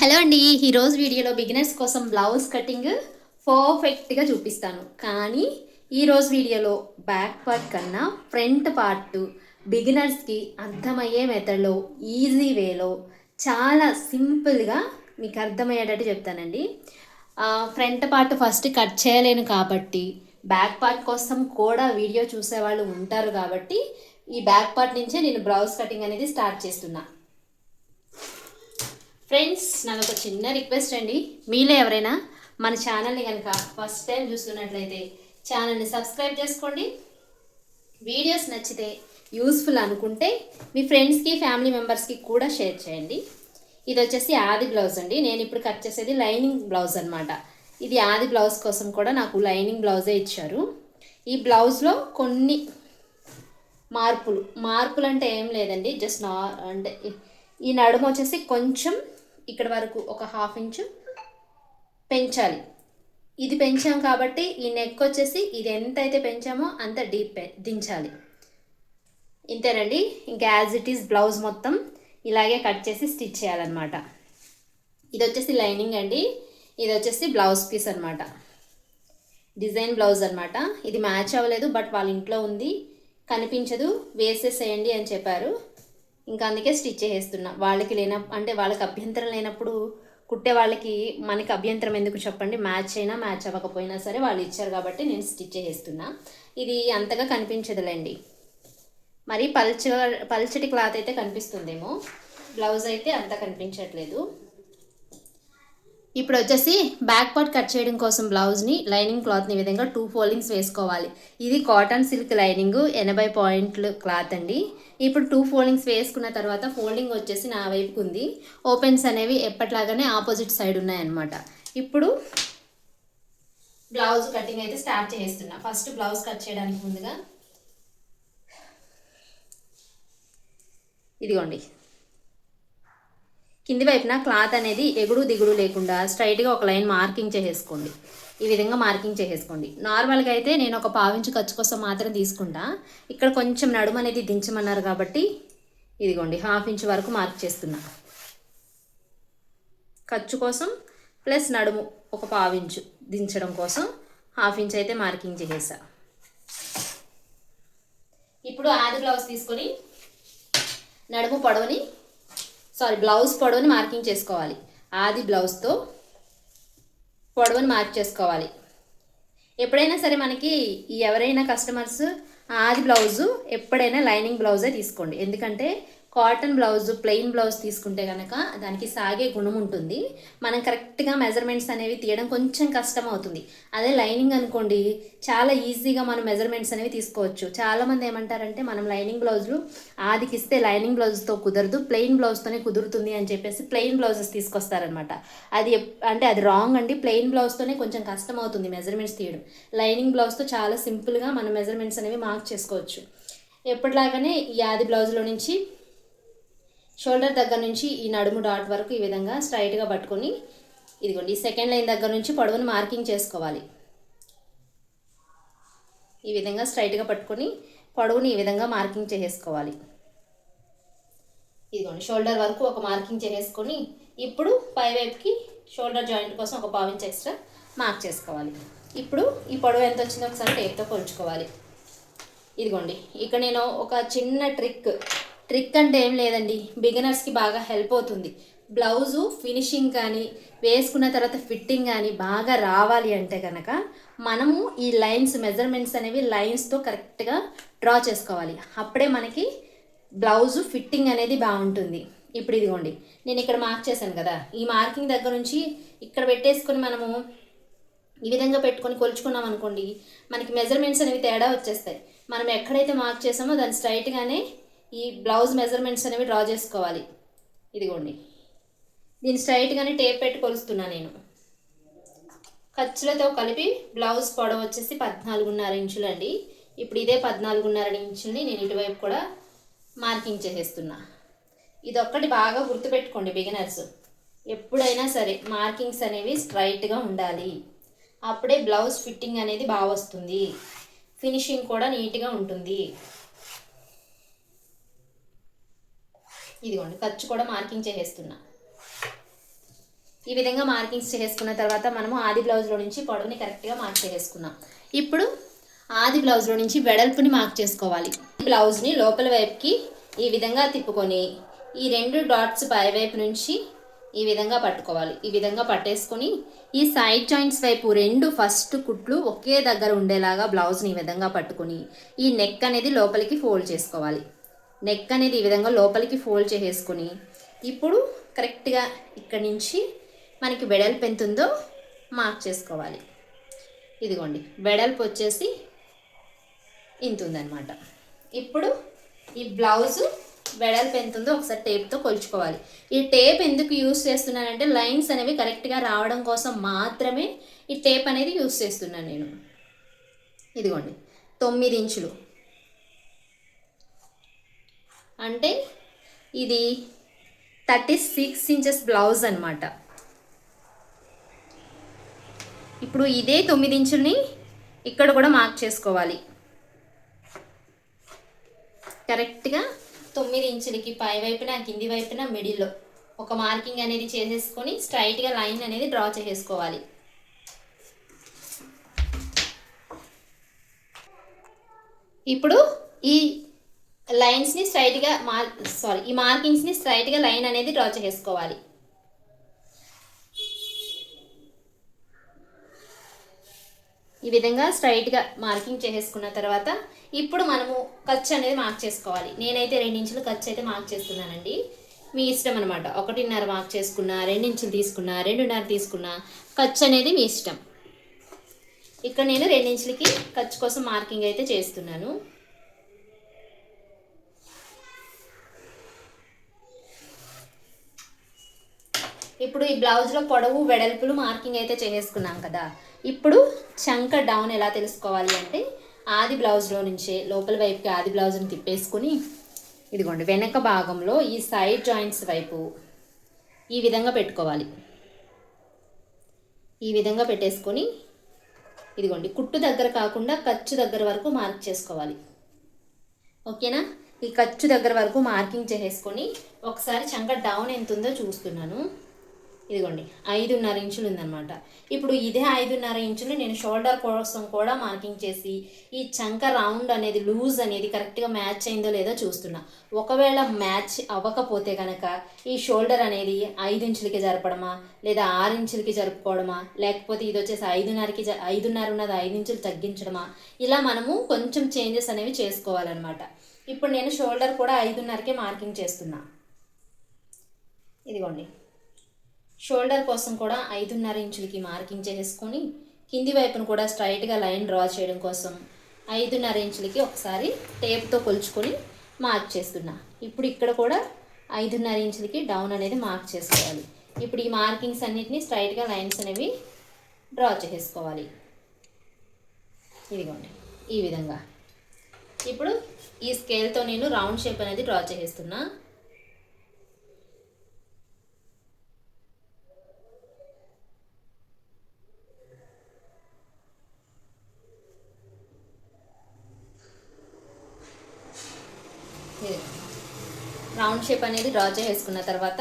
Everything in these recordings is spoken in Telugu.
హలో అండి ఈరోజు వీడియోలో బిగినర్స్ కోసం బ్లౌజ్ కటింగ్ పర్ఫెక్ట్గా చూపిస్తాను. కానీ ఈరోజు వీడియోలో బ్యాక్ పార్ట్ కన్నా ఫ్రంట్ పార్ట్ బిగినర్స్కి అర్థమయ్యే మెథడ్లో ఈజీ వేలో చాలా సింపుల్గా మీకు అర్థమయ్యేటట్టు చెప్తానండి. ఫ్రంట్ పార్ట్ ఫస్ట్ కట్ చేయలేను కాబట్టి బ్యాక్ పార్ట్ కోసం కూడా వీడియో చూసేవాళ్ళు ఉంటారు కాబట్టి ఈ బ్యాక్ పార్ట్ నుంచే నేను బ్లౌజ్ కటింగ్ అనేది స్టార్ట్ చేస్తున్నా. ఫ్రెండ్స్ నాకు ఒక చిన్న రిక్వెస్ట్ అండి. మీలో ఎవరైనా మన ఛానల్ని కనుక ఫస్ట్ టైం చూస్తున్నట్లయితే ఛానల్ని సబ్స్క్రైబ్ చేసుకోండి. వీడియోస్ నచ్చితే యూస్ఫుల్ అనుకుంటే మీ ఫ్రెండ్స్కి ఫ్యామిలీ మెంబర్స్కి కూడా షేర్ చేయండి. ఇది వచ్చేసి ఆది బ్లౌజ్ అండి. నేను ఇప్పుడు కట్ చేసేది లైనింగ్ బ్లౌజ్ అనమాట ఇది ఆది బ్లౌజ్ కోసం కూడా నాకు లైనింగ్ బ్లౌజే ఇచ్చారు. ఈ బ్లౌజ్లో కొన్ని మార్పులు. మార్పులు అంటే ఏం లేదండి. జస్ట్ నా అంటే ఈ నడుము వచ్చేసి కొంచెం ఇక్కడ వరకు ఒక హాఫ్ ఇంచు పెంచాలి. ఇది పెంచాం కాబట్టి ఈ నెక్ వచ్చేసి ఇది ఎంత అయితే పెంచామో అంత డీప్ పె- దించాలి. ఇంతేనండి? ఇంకా యాజ్ ఇట్ ఈస్ బ్లౌజ్ మొత్తం ఇలాగే కట్ చేసి స్టిచ్ చేయాలన్నమాట. ఇది వచ్చేసి లైనింగ్ అండి. ఇది వచ్చేసి బ్లౌజ్ పీస్ అనమాట డిజైన్ బ్లౌజ్ అనమాట ఇది మ్యాచ్ అవ్వలేదు బట్ వాళ్ళ ఇంట్లో ఉంది. కనిపించదు. వేసేసేయండి అని చెప్పారు. ఇంకా అందుకే స్టిచ్ చేసేస్తున్నా వాళ్ళకి లేన అంటే వాళ్ళకి అభ్యంతరం లేనప్పుడు కుట్టే వాళ్ళకి మనకి అభ్యంతరం ఎందుకు చెప్పండి? మ్యాచ్ అయినా మ్యాచ్ అవ్వకపోయినా సరే వాళ్ళు ఇచ్చారు కాబట్టి నేను స్టిచ్ చేస్తున్నా. ఇది అంతగా కనిపించదులేండి. మరి పల్చ పల్చటి క్లాత్ అయితే కనిపిస్తుందేమో. బ్లౌజ్ అయితే అంత కనిపించట్లేదు. ఇప్పుడు వచ్చేసి బ్యాక్ పార్ట్ కట్ చేయడం కోసం బ్లౌజ్ని లైనింగ్ క్లాత్ని విధంగా టూ ఫోల్డింగ్స్ వేసుకోవాలి. ఇది కాటన్ సిల్క్ లైనింగ్ ఎనభై పాయింట్లు క్లాత్ అండి. ఇప్పుడు టూ ఫోల్డింగ్స్ వేసుకున్న తర్వాత ఫోల్డింగ్ వచ్చేసి నా వైపుకు ఉంది. ఓపెన్స్ అనేవి ఎప్పట్లాగానే ఆపోజిట్ సైడ్ ఉన్నాయన్నమాట. ఇప్పుడు బ్లౌజ్ కటింగ్ అయితే స్టార్ట్ చేస్తున్నా. ఫస్ట్ బ్లౌజ్ కట్ చేయడానికి ముందుగా ఇదిగోండి. కింది వైపున క్లాత్ అనేది ఎగుడు దిగుడు లేకుండా స్ట్రైట్గా ఒక లైన్ మార్కింగ్ చేసేసుకోండి. ఈ విధంగా మార్కింగ్ చేసేసుకోండి. నార్మల్గా అయితే నేను ఒక పావించు ఖర్చు కోసం మాత్రం తీసుకుంటా. ఇక్కడ కొంచెం నడుము అనేది దించమన్నారు కాబట్టి ఇదిగోండి హాఫ్ ఇంచ్ వరకు మార్క్ చేస్తున్నా. ఖర్చు కోసం ప్లస్ నడుము ఒక పావించు దించడం కోసం హాఫ్ ఇంచ్ అయితే మార్కింగ్ చేసేసా. ఇప్పుడు ఆది బ్లౌజ్ తీసుకొని నడుము పొడవుని సారీ బ్లౌజ్ పొడవుని మార్కింగ్ చేసుకోవాలి. ఆది బ్లౌజ్తో పొడవుని మార్క్ చేసుకోవాలి. ఎప్పుడైనా సరే మనకి ఎవరైనా కస్టమర్స్ ఆది బ్లౌజు ఎప్పుడైనా లైనింగ్ బ్లౌజే తీసుకోండి. ఎందుకంటే కాటన్ బ్లౌజ్ ప్లెయిన్ బ్లౌజ్ తీసుకుంటే కనుక దానికి సాగే గుణం ఉంటుంది. మనం కరెక్ట్గా మెజర్మెంట్స్ అనేవి తీయడం కొంచెం కష్టం అవుతుంది అదే లైనింగ్ అనుకోండి చాలా ఈజీగా మనం మెజర్మెంట్స్ అనేవి తీసుకోవచ్చు. చాలామంది ఏమంటారంటే మనం లైనింగ్ బ్లౌజులు ఆదికి ఇస్తే లైనింగ్ బ్లౌజ్తో కుదరదు ప్లెయిన్ బ్లౌజ్తోనే కుదురుతుంది అని చెప్పేసి ప్లెయిన్ బ్లౌజెస్ తీసుకొస్తారనమాట అది అంటే అది రాంగ్ అండి ప్లెయిన్ బ్లౌజ్తోనే కొంచెం కష్టం అవుతుంది మెజర్మెంట్స్ తీయడం లైనింగ్ బ్లౌజ్తో చాలా సింపుల్గా మనం మెజర్మెంట్స్ అనేవి మార్క్ చేసుకోవచ్చు. ఎప్పటిలాగానే ఈ ఆది బ్లౌజ్లో నుంచి షోల్డర్ దగ్గర నుంచి ఈ నడుము డాట్ వరకు ఈ విధంగా స్ట్రైట్గా పట్టుకొని ఇదిగోండి ఈ సెకండ్ లైన్ దగ్గర నుంచి పొడవుని మార్కింగ్ చేసుకోవాలి. ఈ విధంగా స్ట్రైట్గా పట్టుకొని పొడవుని ఈ విధంగా మార్కింగ్ చేసేసుకోవాలి. ఇదిగోండి షోల్డర్ వరకు ఒక మార్కింగ్ చేసేసుకొని ఇప్పుడు పై వైపుకి షోల్డర్ జాయింట్ కోసం ఒక పావించ్ ఎక్స్ట్రా మార్క్ చేసుకోవాలి. ఇప్పుడు ఈ పొడవు ఎంత వచ్చిందో ఒకసారి టేప్తో కొలుచుకోవాలి ఇదిగోండి ఇక్కడ నేను ఒక చిన్న ట్రిక్ ట్రిక్ అంటే ఏం లేదండి. బిగినర్స్కి బాగా హెల్ప్ అవుతుంది. బ్లౌజు ఫినిషింగ్ కానీ వేసుకున్న తర్వాత ఫిట్టింగ్ కానీ బాగా రావాలి అంటే కనుక మనము ఈ లైన్స్ మెజర్మెంట్స్ అనేవి లైన్స్తో కరెక్ట్గా డ్రా చేసుకోవాలి. అప్పుడే మనకి బ్లౌజు ఫిట్టింగ్ అనేది బాగుంటుంది. ఇప్పుడు ఇదిగోండి. నేను ఇక్కడ మార్క్ చేశాను కదా. ఈ మార్కింగ్ దగ్గర నుంచి ఇక్కడ పెట్టేసుకొని మనము ఈ విధంగా పెట్టుకొని కొలుచుకున్నాం అనుకోండి మనకి మెజర్మెంట్స్ అనేవి తేడా వచ్చేస్తాయి. మనం ఎక్కడైతే మార్క్ చేసామో దాన్ని స్ట్రైట్గానే ఈ బ్లౌజ్ మెజర్మెంట్స్ అనేవి డ్రా చేసుకోవాలి. ఇదిగోండి. దీన్ని స్ట్రైట్గానే టేప్ పెట్టి కొలుస్తున్నా నేను. ఖర్చులతో కలిపి బ్లౌజ్ పొడవు వచ్చేసి పద్నాలుగున్నర ఇంచులండి. ఇప్పుడు ఇదే పద్నాలుగున్నర ఇంచుల్ని నేను ఇటువైపు కూడా మార్కింగ్ చేసేస్తున్నా. ఇది ఒక్కటి బాగా గుర్తుపెట్టుకోండి బిగినర్స్. ఎప్పుడైనా సరే మార్కింగ్స్ అనేవి స్ట్రైట్గా ఉండాలి. అప్పుడే బ్లౌజ్ ఫిట్టింగ్ అనేది బాగా వస్తుంది. ఫినిషింగ్ కూడా నీట్గా ఉంటుంది. ఇదిగోండి ఖర్చు కూడా మార్కింగ్ చేసేస్తున్నా. ఈ విధంగా మార్కింగ్స్ చేసుకున్న తర్వాత మనము ఆది బ్లౌజ్లో నుంచి పొడవుని కరెక్ట్గా మార్క్ చేసుకున్నాం ఇప్పుడు ఆది బ్లౌజ్లో నుంచి వెడల్పుని మార్క్ చేసుకోవాలి. బ్లౌజ్ని లోపల వైపుకి ఈ విధంగా తిప్పుకొని ఈ రెండు డాట్స్ పై వైపు నుంచి ఈ విధంగా పట్టుకోవాలి. ఈ విధంగా పట్టేసుకొని ఈ సైడ్ జాయింట్స్ వైపు రెండు ఫస్ట్ కుట్లు ఒకే దగ్గర ఉండేలాగా బ్లౌజ్ని ఈ విధంగా పట్టుకొని ఈ నెక్ అనేది లోపలికి ఫోల్డ్ చేసుకోవాలి. నెక్ అనేది ఈ విధంగా లోపలికి ఫోల్డ్ చేసేసుకొని ఇప్పుడు కరెక్ట్గా ఇక్కడి నుంచి మనకి వెడల్పు ఎంత ఉందో మార్క్ చేసుకోవాలి. ఇదిగోండి వెడల్పు వచ్చేసి ఇంత ఉందన్నమాట ఇప్పుడు ఈ బ్లౌజు వెడల్పు ఎంత ఉందో ఒకసారి టేప్తో కొలుచుకోవాలి. ఈ టేప్ ఎందుకు యూస్ చేస్తున్నానంటే లైన్స్ అనేవి కరెక్ట్గా రావడం కోసం మాత్రమే ఈ టేప్ అనేది యూస్ చేస్తున్నాను నేను. ఇదిగోండి తొమ్మిది ఇంచులు. అంటే ఇది థర్టీ సిక్స్ ఇంచెస్ బ్లౌజ్ అనమాట ఇప్పుడు ఇదే తొమ్మిది ఇంచుల్ని ఇక్కడ కూడా మార్క్ చేసుకోవాలి. కరెక్ట్గా తొమ్మిది ఇంచులకి పై వైపున కింది వైపున మిడిల్లో ఒక మార్కింగ్ అనేది చేసేసుకొని స్ట్రైట్గా లైన్ అనేది డ్రా చేసేసుకోవాలి. ఇప్పుడు ఈ లైన్స్ని స్ట్రైట్గా మార్ సారీ ఈ మార్కింగ్స్ని స్ట్రైట్గా లైన్ అనేది డ్రా చేసుకోవాలి. ఈ విధంగా స్ట్రైట్గా మార్కింగ్ చేసేసుకున్న తర్వాత ఇప్పుడు మనము ఖర్చు అనేది మార్క్ చేసుకోవాలి. నేనైతే రెండించులు ఖర్చు అయితే మార్క్ చేస్తున్నానండి. మీ ఇష్టం అనమాట ఒకటిన్నర మార్క్ చేసుకున్నా రెండించులు తీసుకున్నా రెండున్నర తీసుకున్నా ఖర్చు అనేది మీ ఇష్టం. ఇక్కడ నేను రెండించులకి ఖర్చు కోసం మార్కింగ్ అయితే చేస్తున్నాను. ఇప్పుడు ఈ బ్లౌజ్లో పొడవు వెడల్పులు మార్కింగ్ అయితే చేసేసుకున్నాం కదా. ఇప్పుడు చంక డౌన్ ఎలా తెలుసుకోవాలి అంటే ఆది బ్లౌజ్లో నుంచే లోపల వైపుకి ఆది బ్లౌజ్ని తిప్పేసుకుని ఇదిగోండి వెనక భాగంలో ఈ సైడ్ జాయింట్స్ వైపు ఈ విధంగా పెట్టుకోవాలి. ఈ విధంగా పెట్టేసుకొని ఇదిగోండి కుట్టు దగ్గర కాకుండా ఖర్చు దగ్గర వరకు మార్క్ చేసుకోవాలి. ఓకేనా? ఈ ఖర్చు దగ్గర వరకు మార్కింగ్ చేసేసుకొని ఒకసారి చంక డౌన్ ఎంత ఉందో చూస్తున్నాను. ఇదిగోండి ఐదున్నర ఇంచులు ఉందన్నమాట ఇప్పుడు ఇదే ఐదున్నర ఇంచులు నేను షోల్డర్ కోసం కూడా మార్కింగ్ చేసి ఈ చంక రౌండ్ అనేది లూజ్ అనేది కరెక్ట్గా మ్యాచ్ అయిందో లేదో చూస్తున్నా. ఒకవేళ మ్యాచ్ అవ్వకపోతే కనుక ఈ షోల్డర్ అనేది ఐదు ఇంచులకి జరపడమా? లేదా ఆరు ఇంచులకి జరుపుకోవడమా? లేకపోతే ఇది వచ్చేసి ఐదున్నరకి జ ఐదున్నర ఉన్నది ఐదు ఇంచులు తగ్గించడమా? ఇలా మనము కొంచెం చేంజెస్ అనేవి చేసుకోవాలన్నమాట ఇప్పుడు నేను షోల్డర్ కూడా ఐదున్నరకే మార్కింగ్ చేస్తున్నా. ఇదిగోండి. షోల్డర్ కోసం కూడా ఐదున్నర ఇంచులకి మార్కింగ్ చేసుకొని కింది వైపును కూడా స్ట్రైట్గా లైన్ డ్రా చేయడం కోసం ఐదున్నర ఇంచులకి ఒకసారి టేప్తో కొలుచుకొని మార్క్ చేస్తున్నా. ఇప్పుడు ఇక్కడ కూడా ఐదున్నర ఇంచులకి డౌన్ అనేది మార్క్ చేసుకోవాలి. ఇప్పుడు ఈ మార్కింగ్స్ అన్నిటిని స్ట్రైట్గా లైన్స్ అనేవి డ్రా చేసుకోవాలి. ఇదిగోండి. ఈ విధంగా. ఇప్పుడు ఈ స్కేల్తో నేను రౌండ్ షేప్ అనేది డ్రా చేసేస్తున్నా రౌండ్ షేప్ అనేది డ్రా చేసుకున్న తర్వాత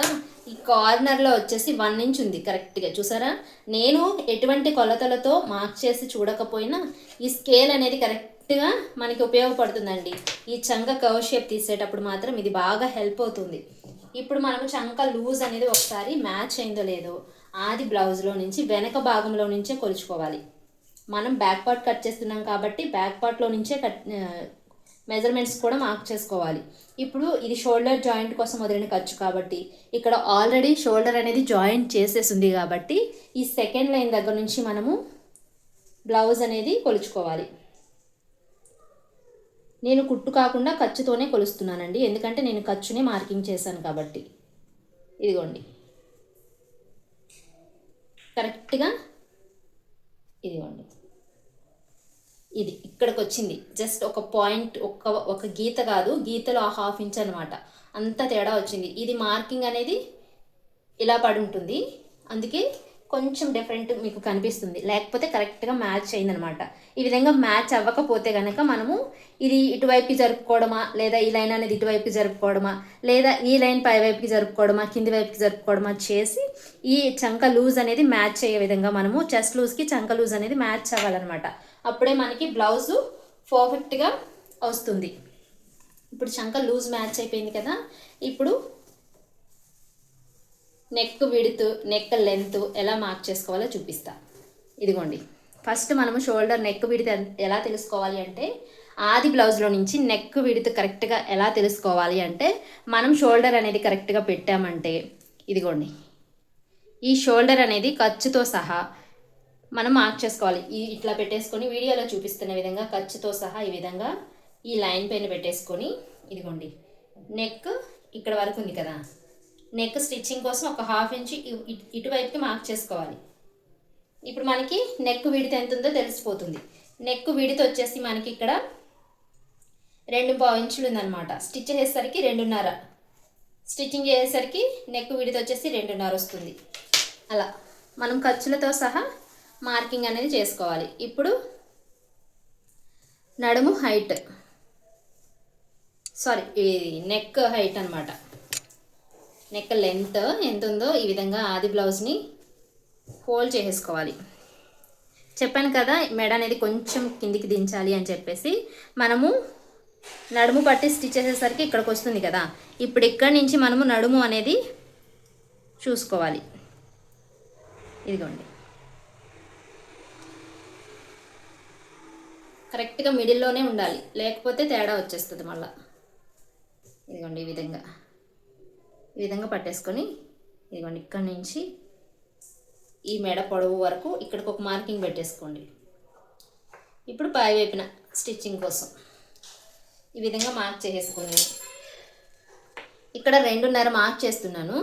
ఈ కార్నర్లో వచ్చేసి వన్ ఇంచ్ ఉంది కరెక్ట్గా చూసారా? నేను ఎటువంటి కొలతలతో మార్క్ చేసి చూడకపోయినా ఈ స్కేల్ అనేది కరెక్ట్గా మనకి ఉపయోగపడుతుందండి. ఈ చంక కవ్ షేప్ తీసేటప్పుడు మాత్రం ఇది బాగా హెల్ప్ అవుతుంది. ఇప్పుడు మనం చంక లూజ్ అనేది ఒకసారి మ్యాచ్ అయిందో లేదో ఆది బ్లౌజ్లో నుంచి వెనక భాగంలో నుంచే కొలుచుకోవాలి. మనం బ్యాక్ పార్ట్ కట్ చేస్తున్నాం కాబట్టి బ్యాక్ పార్ట్లో నుంచే కట్ మెజర్మెంట్స్ కూడా మార్క్ చేసుకోవాలి. ఇప్పుడు ఇది షోల్డర్ జాయింట్ కోసం వదిలిన ఖర్చు కాబట్టి ఇక్కడ ఆల్రెడీ షోల్డర్ అనేది జాయింట్ చేసేసింది కాబట్టి ఈ సెకండ్ లైన్ దగ్గర నుంచి మనము బ్లౌజ్ అనేది కొలుచుకోవాలి. నేను కుట్టు కాకుండా ఖర్చుతోనే కొలుస్తున్నానండి. ఎందుకంటే నేను ఖర్చునే మార్కింగ్ చేశాను కాబట్టి. ఇదిగోండి. కరెక్ట్గా ఇదిగోండి. ఇది ఇక్కడికి వచ్చింది జస్ట్ ఒక పాయింట్ ఒక ఒక గీత కాదు గీతలో ఆ హాఫ్ ఇంచ్ అనమాట అంత తేడా వచ్చింది. ఇది మార్కింగ్ అనేది ఇలా పడి ఉంటుంది. అందుకే కొంచెం డిఫరెంట్ మీకు కనిపిస్తుంది. లేకపోతే కరెక్ట్గా మ్యాచ్ అయిందనమాట ఈ విధంగా మ్యాచ్ అవ్వకపోతే కనుక మనము ఇది ఇటువైపుకి జరుపుకోవడమా లేదా ఈ లైన్ అనేది ఇటువైపుకి జరుపుకోవడమా లేదా ఈ లైన్ పై వైపుకి జరుపుకోవడమా కింది వైపుకి జరుపుకోవడమా చేసి ఈ చంక లూజ్ అనేది మ్యాచ్ అయ్యే విధంగా మనము చెస్ట్ లూజ్కి చంక లూజ్ అనేది మ్యాచ్ అవ్వాలన్నమాట. అప్పుడే మనకి బ్లౌజు పర్ఫెక్ట్గా వస్తుంది. ఇప్పుడు చంక లూజ్ మ్యాచ్ అయిపోయింది కదా ఇప్పుడు నెక్ విడుతు నెక్ లెంత్ ఎలా మార్క్ చేసుకోవాలో చూపిస్తా. ఇదిగోండి. ఫస్ట్ మనము షోల్డర్ నెక్ విడితే ఎలా తెలుసుకోవాలి అంటే ఆది బ్లౌజ్లో నుంచి నెక్ విడితే కరెక్ట్గా ఎలా తెలుసుకోవాలి అంటే మనం షోల్డర్ అనేది కరెక్ట్గా పెట్టామంటే ఇదిగోండి. ఈ షోల్డర్ అనేది ఖర్చుతో సహా మనం మార్క్ చేసుకోవాలి. ఈ ఇట్లా పెట్టేసుకొని వీడియోలో చూపిస్తున్న విధంగా ఖర్చుతో సహా ఈ విధంగా ఈ లైన్ పైన పెట్టేసుకొని ఇదిగోండి. నెక్ ఇక్కడ వరకు ఉంది కదా. నెక్ స్టిచ్చింగ్ కోసం ఒక హాఫ్ ఇంచ్ ఇ- ఇటువైపుకి మార్క్ చేసుకోవాలి. ఇప్పుడు మనకి నెక్ విడిత ఎంత ఉందో తెలిసిపోతుంది. నెక్ విడిత వచ్చేసి మనకి ఇక్కడ రెండు పావు ఇంచులు ఉందన్నమాట. స్టిచ్ చేసేసరికి రెండున్నర. స్టిచ్చింగ్ చేసేసరికి నెక్ విడిత వచ్చేసి రెండున్నర వస్తుంది. అలా. మనం ఖర్చులతో సహా మార్కింగ్ అనేది చేసుకోవాలి. ఇప్పుడు నడుము హైట్. సారీ ఇది నెక్ హైట్ అనమాట నెక్ లెంత్ ఎంత ఉందో ఈ విధంగా ఆది బ్లౌజ్ని హోల్డ్ చేసేసుకోవాలి. చెప్పాను కదా మెడ అనేది కొంచెం కిందికి దించాలి అని చెప్పేసి మనము నడుము పట్టి స్టిచ్ చేసేసరికి ఇక్కడికి వస్తుంది కదా. ఇప్పుడు ఇక్కడి నుంచి మనము నడుము అనేది చూసుకోవాలి. ఇదిగోండి. కరెక్ట్గా మిడిల్లోనే ఉండాలి. లేకపోతే తేడా వచ్చేస్తుంది మళ్ళా. ఇదిగోండి ఈ విధంగా. ఈ విధంగా పట్టేసుకొని ఇదిగోండి ఇక్కడ నుంచి ఈ మెడ పొడవు వరకు ఇక్కడికి ఒక మార్కింగ్ పెట్టేసుకోండి. ఇప్పుడు పై వైపున స్టిచ్చింగ్ కోసం ఈ విధంగా మార్క్ చేసేసుకోండి ఇక్కడ రెండున్నర మార్క్ చేస్తున్నాను.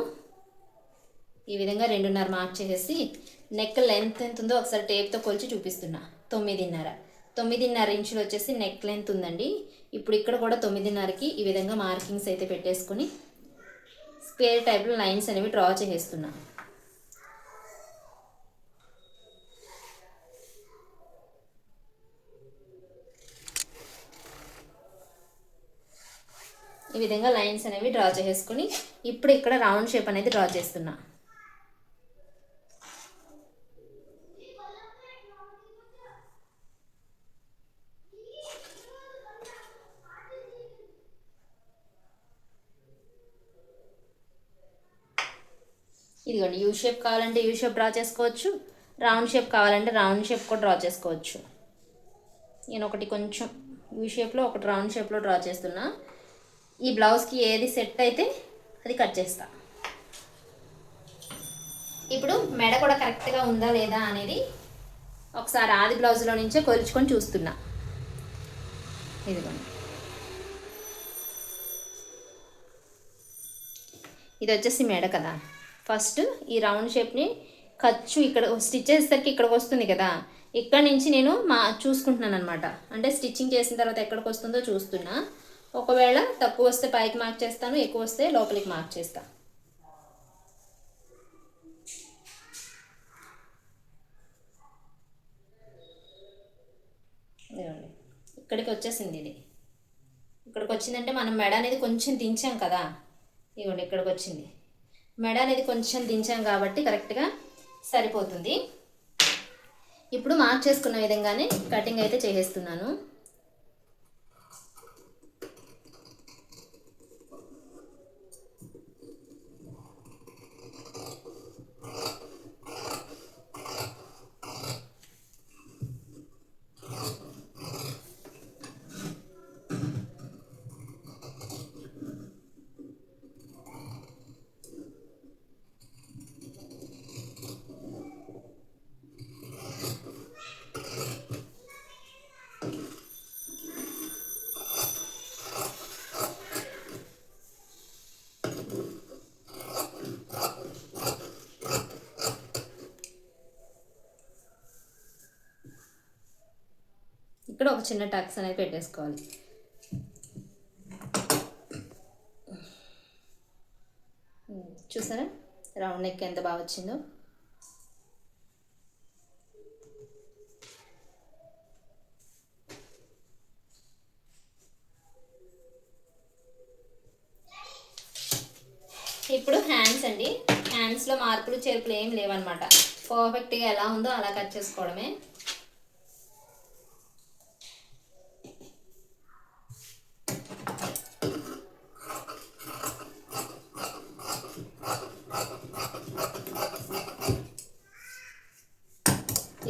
ఈ విధంగా రెండున్నర మార్క్ చేసేసి నెక్ లెంత్ ఎంత ఉందో ఒకసారి టేప్తో కొలిచి చూపిస్తున్నా. తొమ్మిదిన్నర. తొమ్మిదిన్నర ఇంచులు వచ్చేసి నెక్ లెంత్ ఉందండి. ఇప్పుడు ఇక్కడ కూడా తొమ్మిదిన్నరకి ఈ విధంగా మార్కింగ్స్ అయితే పెట్టేసుకొని స్క్వేర్ టైప్లో లైన్స్ అనేవి డ్రా చేసేస్తున్నా. ఈ విధంగా లైన్స్ అనేవి డ్రా చేసేసుకొని ఇప్పుడు ఇక్కడ రౌండ్ షేప్ అనేది డ్రా చేస్తున్నా. ఇదిగోండి యూ షేప్ కావాలంటే యూ షేప్ డ్రా చేసుకోవచ్చు. రౌండ్ షేప్ కావాలంటే రౌండ్ షేప్ కూడా డ్రా చేసుకోవచ్చు. నేను ఒకటి కొంచెం యూ షేప్లో ఒకటి రౌండ్ షేప్లో డ్రా చేస్తున్నా. ఈ బ్లౌజ్కి ఏది సెట్ అయితే అది కట్ చేస్తా. ఇప్పుడు మెడ కూడా కరెక్ట్గా ఉందా లేదా అనేది ఒకసారి ఆది బ్లౌజ్లో నుంచే కొలుచుకొని చూస్తున్నా. ఇదిగోండి. ఇది వచ్చేసి మెడ కదా. ఫస్ట్ ఈ రౌండ్ షేప్ని ఖర్చు ఇక్కడ స్టిచ్ చేసేసరికి ఇక్కడికి వస్తుంది కదా. ఇక్కడ నుంచి నేను మా చూసుకుంటున్నాను అనమాట అంటే స్టిచ్చింగ్ చేసిన తర్వాత ఎక్కడికి వస్తుందో చూస్తున్నా. ఒకవేళ తక్కువ వస్తే పైకి మార్క్ చేస్తాను ఎక్కువ వస్తే లోపలికి మార్క్ చేస్తాను ఇదిగోండి. ఇక్కడికి వచ్చేసింది ఇది. ఇక్కడికి వచ్చిందంటే మనం మెడ అనేది కొంచెం దించాం కదా. ఇదిగోండి ఇక్కడికి వచ్చింది. మెడ అనేది కొంచెం దించాం కాబట్టి కరెక్ట్గా సరిపోతుంది. ఇప్పుడు మార్క్ చేసుకున్న విధంగానే కటింగ్ అయితే చేసేస్తున్నాను. ఒక చిన్న టక్స్ అనేది పెట్టేసుకోవాలి. చూసారా? రౌండ్ నెక్ ఎంత బాగా వచ్చిందో. ఇప్పుడు హ్యాండ్స్ అండి. హ్యాండ్స్లో మార్పులు చేర్పులు ఏం లేవన్నమాట. పర్ఫెక్ట్గా ఎలా ఉందో అలా కట్ చేసుకోవడమే.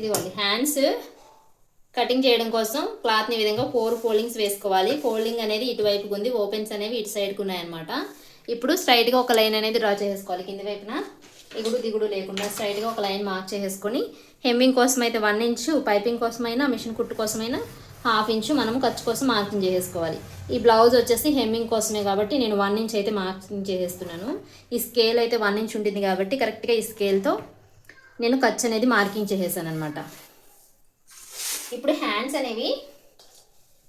ఇదిగోండి హ్యాండ్స్ కటింగ్ చేయడం కోసం క్లాత్ని విధంగా ఫోర్ ఫోల్డింగ్స్ వేసుకోవాలి. ఫోల్డింగ్ అనేది ఇటువైపుకు ఉంది ఓపెన్స్ అనేవి ఇటు సైడ్కి ఉన్నాయన్నమాట. ఇప్పుడు స్ట్రైట్గా ఒక లైన్ అనేది డ్రా చేసుకోవాలి. కింది వైపున ఎగుడు దిగుడు లేకుండా స్ట్రైట్గా ఒక లైన్ మార్క్ చేసేసుకొని హెమ్మింగ్ కోసం అయితే వన్ ఇంచు పైపింగ్ కోసమైనా మిషన్ కుట్టు కోసమైనా హాఫ్ ఇంచు మనం ఖర్చు కోసం మార్కింగ్ చేసేసుకోవాలి ఈ బ్లౌజ్ వచ్చేసి హెమ్మింగ్ కోసమే కాబట్టి నేను వన్ ఇంచ్ అయితే మార్కింగ్ చేసేస్తున్నాను ఈ స్కేల్ అయితే వన్ ఇంచ్ ఉంటుంది కాబట్టి కరెక్ట్గా ఈ స్కేల్తో నేను ఖర్చు అనేది మార్కింగ్ చేసేసాను అనమాట ఇప్పుడు హ్యాండ్స్ అనేవి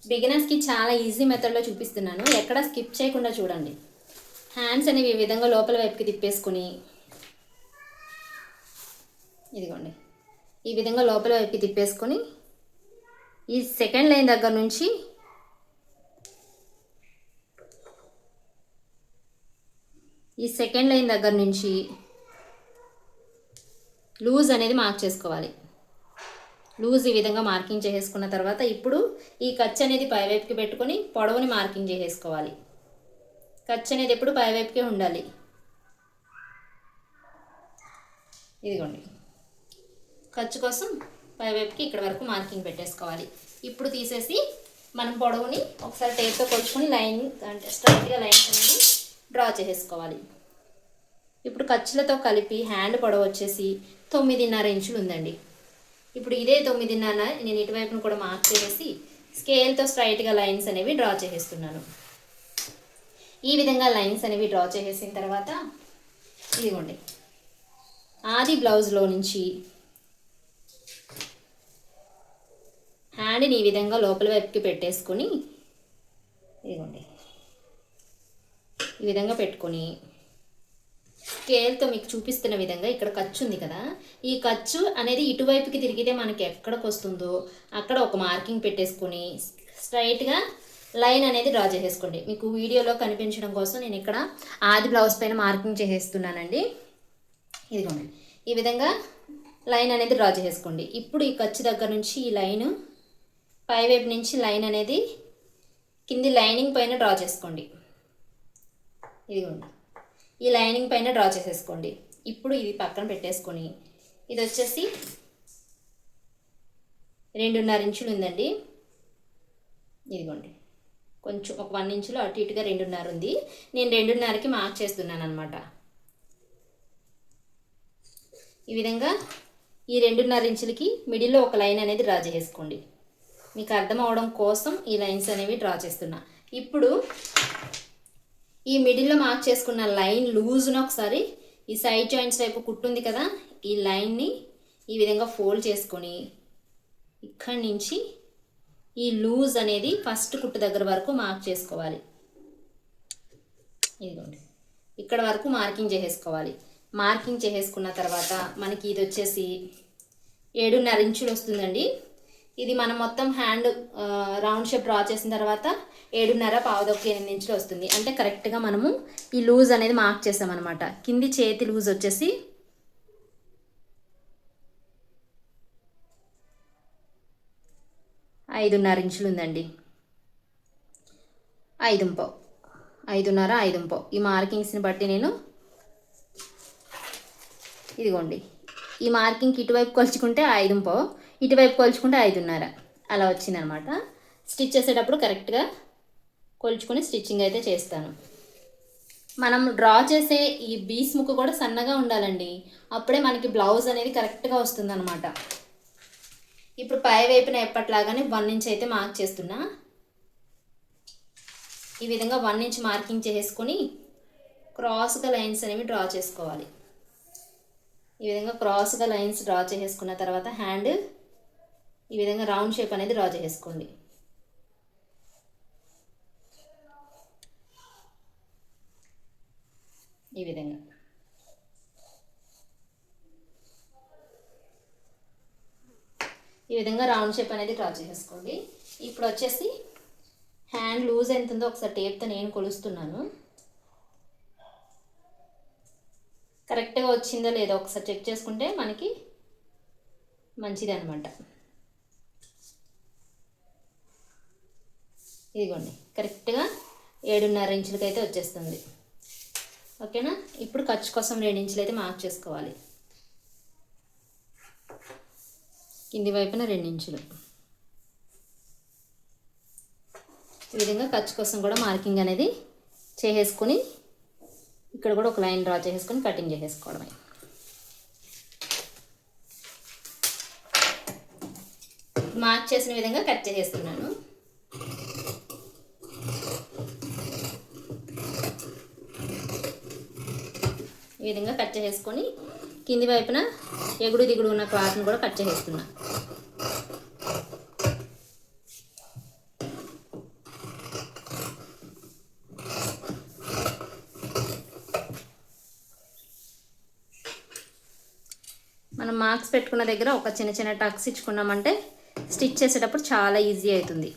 బిగినర్స్కి చాలా ఈజీ మెథడ్లో చూపిస్తున్నాను. ఎక్కడ స్కిప్ చేయకుండా చూడండి. హ్యాండ్స్ అనేవి ఈ విధంగా లోపల వైపుకి తిప్పేసుకుని ఇదిగోండి. ఈ విధంగా లోపల వైపుకి తిప్పేసుకొని ఈ సెకండ్ లైన్ దగ్గర నుంచి ఈ సెకండ్ లైన్ దగ్గర నుంచి లూజ్ అనేది మార్క్ చేసుకోవాలి. లూజ్ ఈ విధంగా మార్కింగ్ చేసేసుకున్న తర్వాత ఇప్పుడు ఈ ఖర్చు అనేది పైవైపుకి పెట్టుకొని పొడవుని మార్కింగ్ చేసేసుకోవాలి. ఖర్చు అనేది ఎప్పుడు పైవైపుకే ఉండాలి. ఇదిగోండి. ఖర్చు కోసం పైవైపుకి ఇక్కడ వరకు మార్కింగ్ పెట్టేసుకోవాలి. ఇప్పుడు తీసేసి మనం పొడవుని ఒకసారి టేప్తో కొలుచుకొని లైన్ అంటే స్ట్రైట్గా లైన్స్ అనేది డ్రా చేసేసుకోవాలి. ఇప్పుడు ఖర్చులతో కలిపి హ్యాండ్ పొడవు వచ్చేసి తొమ్మిదిన్నర ఇంచులు ఉందండి. ఇప్పుడు ఇదే తొమ్మిదిన్నర నేను ఇటువైపును కూడా మార్క్ చేసేసి స్కేల్తో స్ట్రైట్గా లైన్స్ అనేవి డ్రా చేసేస్తున్నాను. ఈ విధంగా లైన్స్ అనేవి డ్రా చేసేసిన తర్వాత ఇదిగోండి. ఆది బ్లౌజ్లో నుంచి హ్యాండ్ని ఈ విధంగా లోపల వైపుకి పెట్టేసుకొని ఇదిగోండి. ఈ విధంగా పెట్టుకొని స్కేల్తో మీకు చూపిస్తున్న విధంగా ఇక్కడ ఖర్చు ఉంది కదా. ఈ ఖర్చు అనేది ఇటువైపుకి తిరిగితే మనకి ఎక్కడికి వస్తుందో అక్కడ ఒక మార్కింగ్ పెట్టేసుకొని స్ట్రైట్గా లైన్ అనేది డ్రా చేసేసుకోండి. మీకు వీడియోలో కనిపించడం కోసం నేను ఇక్కడ ఆది బ్లౌజ్ పైన మార్కింగ్ చేసేస్తున్నానండి. ఇదిగోండి. ఈ విధంగా లైన్ అనేది డ్రా చేసేసుకోండి. ఇప్పుడు ఈ ఖర్చు దగ్గర నుంచి ఈ లైన్ పైవైపు నుంచి లైన్ అనేది కింది లైనింగ్ పైన డ్రా చేసుకోండి. ఇదిగోండి. ఈ లైనింగ్ పైన డ్రా చేసేసుకోండి. ఇప్పుడు ఇది పక్కన పెట్టేసుకొని ఇది వచ్చేసి రెండున్నర ఇంచులు ఉందండి. ఇదిగోండి. కొంచెం ఒక వన్ ఇంచులో అటు ఇటుగా రెండున్నర ఉంది. నేను రెండున్నరకి మార్క్ చేస్తున్నాను అనమాట ఈ విధంగా ఈ రెండున్నర ఇంచులకి మిడిల్లో ఒక లైన్ అనేది డ్రా చేసుకోండి మీకు అర్థం అవడం కోసం ఈ లైన్స్ అనేవి డ్రా చేస్తున్నా. ఇప్పుడు ఈ మిడిల్లో మార్క్ చేసుకున్న లైన్ లూజ్ను ఒకసారి. ఈ సైడ్ జాయింట్స్ వైపు కుట్టుంది కదా ఈ లైన్ని ఈ విధంగా ఫోల్డ్ చేసుకొని ఇక్కడి నుంచి ఈ లూజ్ అనేది ఫస్ట్ కుట్టు దగ్గర వరకు మార్క్ చేసుకోవాలి. ఇదిగోండి. ఇక్కడ వరకు మార్కింగ్ చేసేసుకోవాలి. మార్కింగ్ చేసేసుకున్న తర్వాత మనకి ఇది వచ్చేసి ఏడున్నర ఇంచులు వస్తుందండి. ఇది మనం మొత్తం హ్యాండ్ రౌండ్ షేప్ డ్రా చేసిన తర్వాత ఏడున్నర పావుదొక్క ఎనిమిది ఇంచులు వస్తుంది. అంటే కరెక్ట్గా మనము ఈ లూజ్ అనేది మార్క్ చేసామన్నమాట. కింది చేతి లూజ్ వచ్చేసి ఐదున్నర ఇంచులు ఉందండి. ఐదుంపో ఐదున్నర ఐదుంపో ఈ మార్కింగ్స్ని బట్టి నేను ఇదిగోండి. ఈ మార్కింగ్కి ఇటువైపు కొలుచుకుంటే ఐదుంపో ఇటువైపు కొలుచుకుంటే ఐదున్నర. అలా వచ్చిందనమాట. స్టిచ్ చేసేటప్పుడు కరెక్ట్గా కొలుచుకొని స్టిచ్చింగ్ అయితే చేస్తాను. మనం డ్రా చేసే ఈ బీస్ ముక్కు కూడా సన్నగా ఉండాలండి. అప్పుడే మనకి బ్లౌజ్ అనేది కరెక్ట్గా వస్తుందన్నమాట ఇప్పుడు పై వైపున ఎప్పట్లాగానే వన్ ఇంచ్ అయితే మార్క్ చేస్తున్నా. ఈ విధంగా వన్ ఇంచ్ మార్కింగ్ చేసుకొని క్రాస్గా లైన్స్ అనేవి డ్రా చేసుకోవాలి. ఈ విధంగా క్రాస్గా లైన్స్ డ్రా చేసుకున్న తర్వాత హ్యాండ్ ఈ విధంగా రౌండ్ షేప్ అనేది డ్రా చేసుకోండి. ఈ విధంగా. ఈ విధంగా రౌండ్ షేప్ అనేది డ్రా చేసుకోండి. ఇప్పుడు వచ్చేసి హ్యాండ్ లూజ్ ఎంత ఉందో ఒకసారి టేప్తో నేను కొలుస్తున్నాను. కరెక్ట్గా వచ్చిందో లేదో ఒకసారి చెక్ చేసుకుంటే మనకి మంచిది అనమాట ఇదిగోండి. కరెక్ట్గా ఏడున్నర ఇంచులకి అయితే వచ్చేస్తుంది. ఓకేనా? ఇప్పుడు ఖర్చు కోసం రెండు ఇంచులు అయితే మార్క్ చేసుకోవాలి. కింది వైపున రెండు ఇంచులు. ఈ విధంగా ఖర్చు కోసం కూడా మార్కింగ్ అనేది చేసేసుకొని ఇక్కడ కూడా ఒక లైన్ డ్రా చేసేసుకొని కటింగ్ చేసేసుకోవడమే. మార్క్ చేసిన విధంగా కట్ చేసేస్తున్నాను ఈ విధంగా కట్ చేసేసుకొని కింది వైపున ఎగుడు దిగుడు ఉన్న క్లాత్ని కూడా కట్ చేసేస్తున్నా. మనం మార్క్స్ పెట్టుకున్న దగ్గర ఒక చిన్న చిన్న టక్స్ ఇచ్చుకున్నామంటే స్టిచ్ చేసేటప్పుడు చాలా ఈజీ అవుతుంది.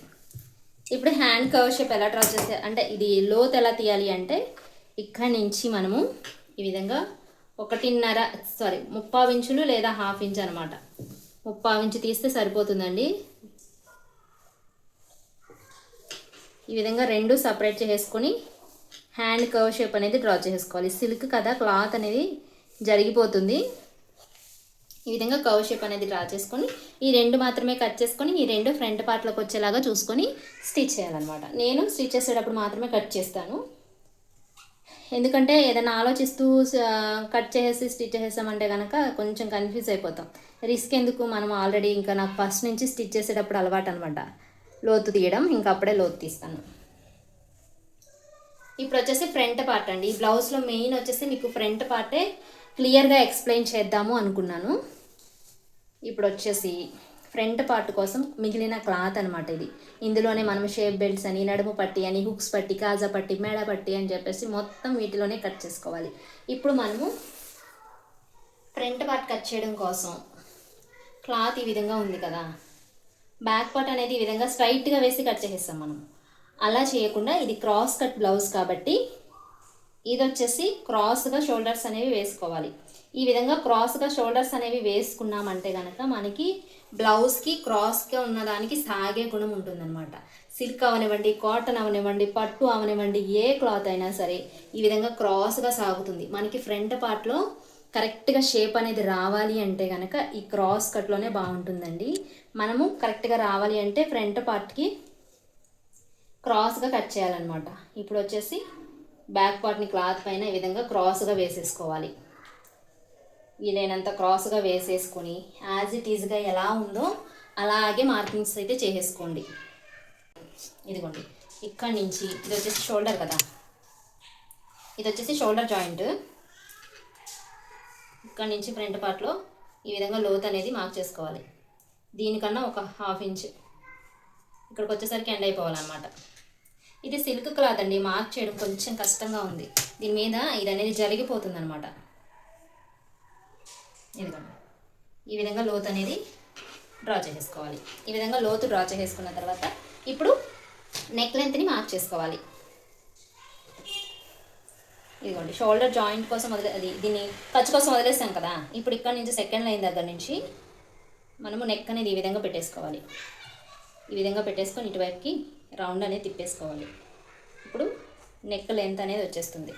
ఇప్పుడు హ్యాండ్ కవర్ షేప్ ఎలా డ్రా చేసే అంటే ఇది లోత్ ఎలా తీయాలి అంటే ఇక్కడి నుంచి మనము ఈ విధంగా ఒకటిన్నర సారీ ముప్పావు ఇంచులు లేదా హాఫ్ ఇంచ్ అనమాట ముప్పావు ఇంచు తీస్తే సరిపోతుందండి. ఈ విధంగా రెండు సపరేట్ చేసుకొని హ్యాండ్ కవర్ షేప్ అనేది డ్రా చేసుకోవాలి సిల్క్ కదా క్లాత్ అనేది జరిగిపోతుంది. ఈ విధంగా కవ్ షేప్ అనేది డ్రా చేసుకొని ఈ రెండు మాత్రమే కట్ చేసుకొని ఈ రెండు ఫ్రంట్ పార్ట్లోకి వచ్చేలాగా చూసుకొని స్టిచ్ చేయాలన్నమాట. నేను స్టిచ్ చేసేటప్పుడు మాత్రమే కట్ చేస్తాను. ఎందుకంటే ఏదైనా ఆలోచిస్తూ కట్ చేసేసి స్టిచ్ చేసేసామంటే కనుక కొంచెం కన్ఫ్యూజ్ అయిపోతాం. రిస్క్ ఎందుకు? మనం ఆల్రెడీ ఇంకా నాకు ఫస్ట్ నుంచి స్టిచ్ చేసేటప్పుడు అలవాటు అనమాట లోతు తీయడం ఇంకా అప్పుడే లోతు తీస్తాను. ఇప్పుడు వచ్చేసి ఫ్రంట్ పార్ట్ అండి. ఈ బ్లౌజ్లో మెయిన్ వచ్చేసి మీకు ఫ్రంట్ పార్టే క్లియర్గా ఎక్స్ప్లెయిన్ చేద్దాము అనుకున్నాను. ఇప్పుడు వచ్చేసి ఫ్రంట్ పార్ట్ కోసం మిగిలిన క్లాత్ అనమాట ఇది. ఇందులోనే మనం షేప్ బెల్ట్స్ అని నడుము పట్టి అని హుక్స్ పట్టి కాజా పట్టి మేడ పట్టి అని చెప్పేసి మొత్తం వీటిలోనే కట్ చేసుకోవాలి. ఇప్పుడు మనము ఫ్రంట్ పార్ట్ కట్ చేయడం కోసం క్లాత్ ఈ విధంగా ఉంది కదా. బ్యాక్ పార్ట్ అనేది ఈ విధంగా స్ట్రైట్గా వేసి కట్ చేసేస్తాం మనం. అలా చేయకుండా ఇది క్రాస్ కట్ బ్లౌజ్ కాబట్టి ఇది వచ్చేసి క్రాస్గా షోల్డర్స్ అనేవి వేసుకోవాలి. ఈ విధంగా క్రాస్గా షోల్డర్స్ అనేవి వేసుకున్నామంటే కనుక మనకి బ్లౌజ్కి క్రాస్గా ఉన్నదానికి సాగే గుణం ఉంటుందన్నమాట. సిల్క్ అవనివ్వండి కాటన్ అవనివ్వండి పట్టు అవనివ్వండి ఏ క్లాత్ అయినా సరే ఈ విధంగా క్రాస్గా సాగుతుంది. మనకి ఫ్రంట్ పార్ట్లో కరెక్ట్గా షేప్ అనేది రావాలి అంటే కనుక ఈ క్రాస్ కట్లోనే బాగుంటుందండి. మనము కరెక్ట్గా రావాలి అంటే ఫ్రంట్ పార్ట్కి క్రాస్గా కట్ చేయాలన్నమాట. ఇప్పుడు వచ్చేసి బ్యాక్ పార్ట్ని క్లాత్ పైన ఈ విధంగా క్రాస్గా వేసేసుకోవాలి. వీలైనంత క్రాస్గా వేసేసుకొని యాజ్ ఇట్ ఈజ్గా ఎలా ఉందో అలాగే మార్కింగ్స్ అయితే చేసేసుకోండి. ఇదిగోండి ఇక్కడ నుంచి ఇది వచ్చేసి షోల్డర్ కదా. ఇది వచ్చేసి షోల్డర్ జాయింట్ ఇక్కడ నుంచి ఫ్రంట్ పార్ట్లో ఈ విధంగా లోత్ అనేది మార్క్ చేసుకోవాలి. దీనికన్నా ఒక హాఫ్ ఇంచ్ ఇక్కడికి వచ్చేసరికి ఎండ్ అయిపోవాలన్నమాట. ఇది సిల్క్ క్లాత్ అండి మార్క్ చేయడం కొంచెం కష్టంగా ఉంది. దీని మీద ఇది అనేది జరిగిపోతుంది అనమాట ఇదిగోండి ఈ విధంగా లోతు అనేది డ్రా చేసేసుకోవాలి. ఈ విధంగా లోతు డ్రా చేసేసుకున్న తర్వాత ఇప్పుడు నెక్ లెంత్ని మార్క్ చేసుకోవాలి. ఇదిగోండి షోల్డర్ జాయింట్ కోసం వదిలే అది దీన్ని ఖర్చు కోసం వదిలేస్తాం కదా. ఇప్పుడు ఇక్కడ నుంచి సెకండ్ లైన్ దగ్గర నుంచి మనము నెక్ అనేది ఈ విధంగా పెట్టేసుకోవాలి. ఈ విధంగా పెట్టేసుకొని ఇటువైపుకి రౌండ్ అనేది తిప్పేసుకోవాలి. ఇప్పుడు నెక్ లెంత్ అనేది వచ్చేస్తుంది.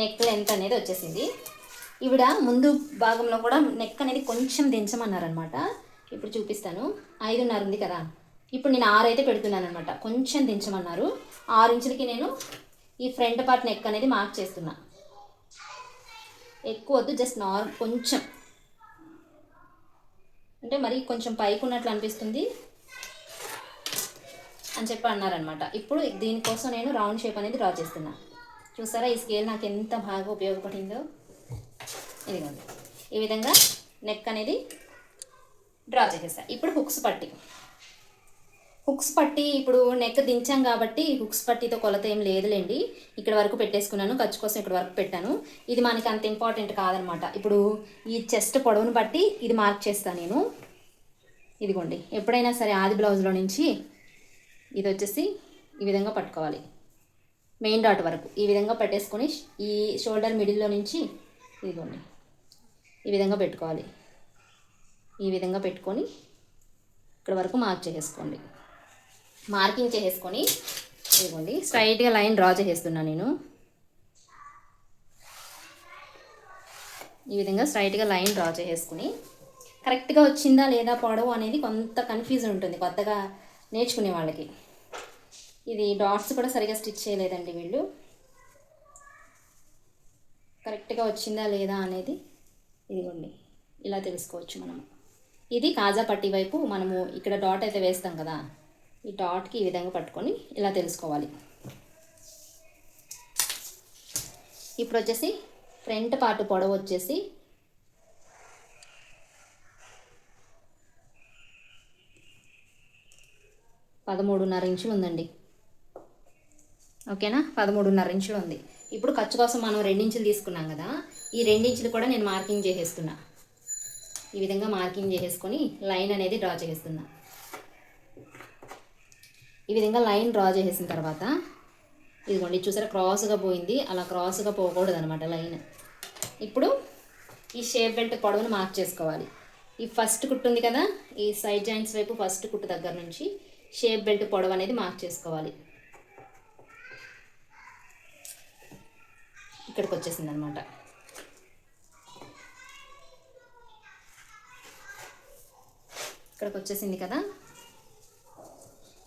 నెక్ లెంత్ అనేది వచ్చేసింది. ఈవిడ ముందు భాగంలో కూడా నెక్ అనేది కొంచెం దించమన్నారనమాట. ఇప్పుడు చూపిస్తాను. ఐదున్నర ఉంది కదా. ఇప్పుడు నేను ఆరు అయితే పెడుతున్నాను అనమాట కొంచెం దించమన్నారు. ఆరు ఇంచులకి నేను ఈ ఫ్రంట్ పార్ట్ నెక్ అనేది మార్క్ చేస్తున్నా. ఎక్కువ వద్దు జస్ట్ నార్ కొంచెం. అంటే మరి కొంచెం పైకి ఉన్నట్లు అనిపిస్తుంది అని చెప్పి అన్నారనమాట. ఇప్పుడు దీనికోసం నేను రౌండ్ షేప్ అనేది డ్రా చేస్తున్నాను చూసారా ఈ స్కేల్ నాకు ఎంత బాగా ఉపయోగపడిందో? ఇదిగోండి. ఈ విధంగా నెక్ అనేది డ్రా చేసేసా. ఇప్పుడు హుక్స్ పట్టి. హుక్స్ పట్టి ఇప్పుడు నెక్ దించాం కాబట్టి హుక్స్ పట్టితో కొలత ఏం లేదులేండి. ఇక్కడ వరకు పెట్టేసుకున్నాను ఖర్చు కోసం ఇక్కడ వరకు పెట్టాను. ఇది మనకి అంత ఇంపార్టెంట్ కాదనమాట. ఇప్పుడు ఈ చెస్ట్ పొడవును బట్టి ఇది మార్క్ చేస్తాను నేను. ఇదిగోండి. ఎప్పుడైనా సరే ఆది బ్లౌజ్లో నుంచి ఇది వచ్చేసి ఈ విధంగా పట్టుకోవాలి. మెయిన్ డాట్ వరకు. ఈ విధంగా పెట్టేసుకొని ఈ షోల్డర్ మిడిల్లో నుంచి ఇదిగోండి. ఈ విధంగా పెట్టుకోవాలి. ఈ విధంగా పెట్టుకొని ఇక్కడ వరకు మార్క్ చేసేసుకోండి. మార్కింగ్ చేసేసుకొని ఇదిగోండి స్ట్రైట్గా లైన్ డ్రా చేసేస్తున్నాను నేను. ఈ విధంగా స్ట్రైట్గా లైన్ డ్రా చేసేసుకుని కరెక్ట్గా వచ్చిందా లేదా పొడవు అనేది కొంత కన్ఫ్యూజన్ ఉంటుంది. కొత్తగా నేర్చుకునే వాళ్ళకి. ఇది డాట్స్ కూడా సరిగా స్టిచ్ చేయలేదండి వీళ్ళు. కరెక్ట్గా వచ్చిందా లేదా అనేది ఇదిగోండి ఇలా తెలుసుకోవచ్చు మనం ఇది కాజా పట్టి వైపు మనము ఇక్కడ డాట్ అయితే వేస్తాం కదా ఈ డాట్కి ఈ విధంగా పట్టుకొని ఇలా తెలుసుకోవాలి. ఇప్పుడు వచ్చేసి ఫ్రంట్ పార్ట్ పొడవు వచ్చేసి పదమూడున్నర ఇంచులు ఉందండి. ఓకేనా? పదమూడున్నర ఇంచులు ఉంది. ఇప్పుడు ఖర్చు కోసం మనం రెండించులు తీసుకున్నాం కదా ఈ రెండించులు కూడా నేను మార్కింగ్ చేసేస్తున్నా. ఈ విధంగా మార్కింగ్ చేసేసుకొని లైన్ అనేది డ్రా చేసేస్తున్నా. ఈ విధంగా లైన్ డ్రా చేసేసిన తర్వాత ఇదిగోండి చూసారా క్రాస్గా పోయింది. అలా క్రాస్గా పోకూడదు అనమాట లైన్. ఇప్పుడు ఈ షేప్ బెల్ట్ పొడవును మార్క్ చేసుకోవాలి. ఈ ఫస్ట్ కుట్టు ఉంది కదా ఈ సైడ్ జాయింట్స్ వైపు ఫస్ట్ కుట్టు దగ్గర నుంచి షేప్ బెల్ట్ పొడవు అనేది మార్క్ చేసుకోవాలి. ఇక్కడికి వచ్చేసింది అనమాట ఇక్కడికి వచ్చేసింది కదా.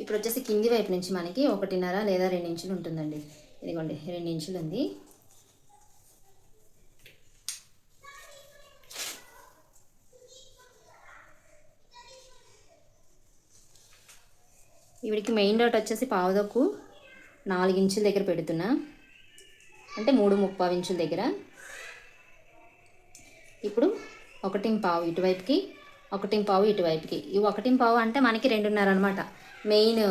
ఇప్పుడు వచ్చేసి కింది వైపు నుంచి మనకి ఒకటిన్నర లేదా రెండు ఇంచులు ఉంటుందండి. ఇదిగోండి రెండు ఇంచులు ఉంది ఇవిడికి మెయిన్ డాట్ వచ్చేసి పావుదకు నాలుగు ఇంచుల దగ్గర పెడుతున్నా. అంటే మూడు ముప్పావు ఇంచుల దగ్గర. ఇప్పుడు ఒకటి పావు ఇటువైపుకి ఒకటి పావు ఇటువైపుకి. ఇవి ఒకటి పావు అంటే మనకి రెండున్నర అనమాట మెయిన్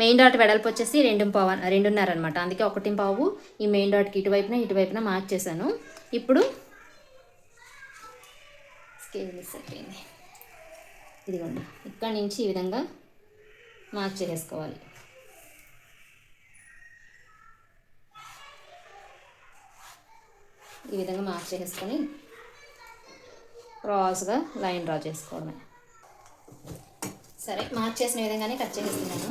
మెయిన్ డాట్ వెడల్పు వచ్చేసి రెండు పావు రెండున్నర అనమాట అందుకే ఒకటి పావు ఈ మెయిన్ డాట్కి ఇటువైపున ఇటువైపున మార్క్ చేశాను ఇప్పుడు స్కేల్ మిస్ అయిపోయింది. ఇదిగోండి. ఇక్కడ నుంచి ఈ విధంగా మార్క్ చేసేసుకోవాలి ఈ విధంగా మార్క్ చేసుకొని క్రాస్గా లైన్ డ్రా చేసుకోవడమే. సరే మార్క్ చేసిన విధంగానే కట్ చేస్తున్నాను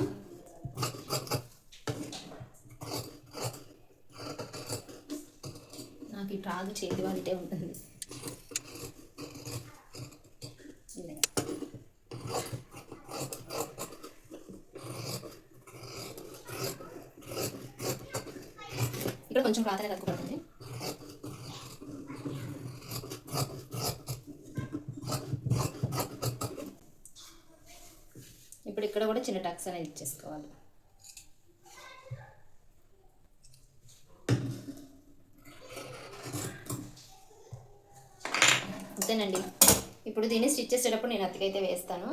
నాకు ఈ రాదు చేతి వాళ్ళటే ఉంటుంది. ఇక్కడ కొంచెం క్లాత్ అనేది తక్కువ పడుతుంది ఇప్పుడు ఇక్కడ కూడా చిన్న టక్స్ అనేది ఇచ్చేసుకోవాలి. అంతేనండి. ఇప్పుడు దీన్ని స్టిచ్ చేసేటప్పుడు నేను అతికైతే వేస్తాను.